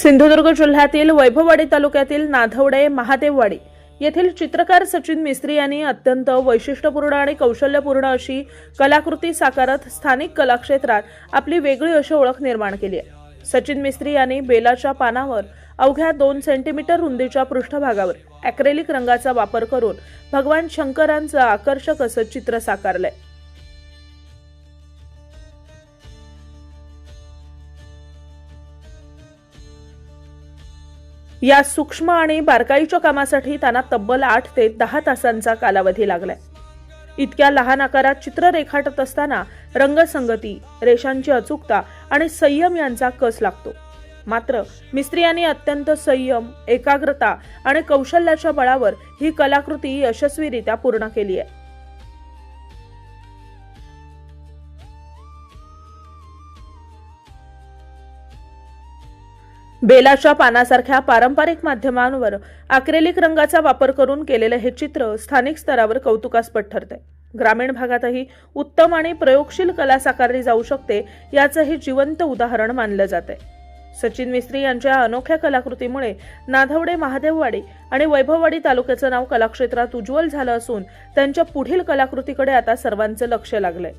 सिंधुदुर्ग जिल्ह्यातील वैभववाडी तालुक्यातील नाधवडे महादेववाडी येथील चित्रकार सचिन मिस्त्री यांनी अत्यंत वैशिष्ट्यपूर्ण आणि कौशल्यपूर्ण अशी कलाकृती साकारत स्थानिक कलाक्षेत्रात आपली वेगळी अशी ओळख निर्माण केली आहे. सचिन मिस्त्री यांनी बेलाच्या पानावर अवघ्या दोन सेंटीमीटर रुंदीच्या पृष्ठभागावर अॅक्रेलिक रंगाचा वापर करून भगवान शंकरांचं आकर्षक असं चित्र साकारलंय. या सूक्ष्म आणि बारकाईच्या कामासाठी त्यांना तब्बल आठ ते दहा तासांचा कालावधी लागलाय. इतक्या लहान आकारात चित्र रेखाटत असताना रंगसंगती रेषांची अचूकता आणि संयम यांचा कस लागतो. मात्र मिस्त्रियांनी अत्यंत संयम एकाग्रता आणि कौशल्याच्या बळावर ही कलाकृती यशस्वीरित्या पूर्ण केली आहे. बेलाच्या पानासारख्या पारंपरिक माध्यमांवर अक्रेलिक रंगाचा वापर करून केलेलं हे चित्र स्थानिक स्तरावर कौतुकास्पद ठरते ग्रामीण भागातही उत्तम आणि प्रयोगशील कला साकारली जाऊ शकते याचं हे जिवंत उदाहरण मानलं जाते सचिन मिस्त्री यांच्या अनोख्या कलाकृतीमुळे नाधवडे महादेववाडी आणि वैभववाडी तालुक्याचं नाव कलाक्षेत्रात उज्ज्वल झालं असून त्यांच्या पुढील कलाकृतीकडे आता सर्वांचं लक्ष लागलंय.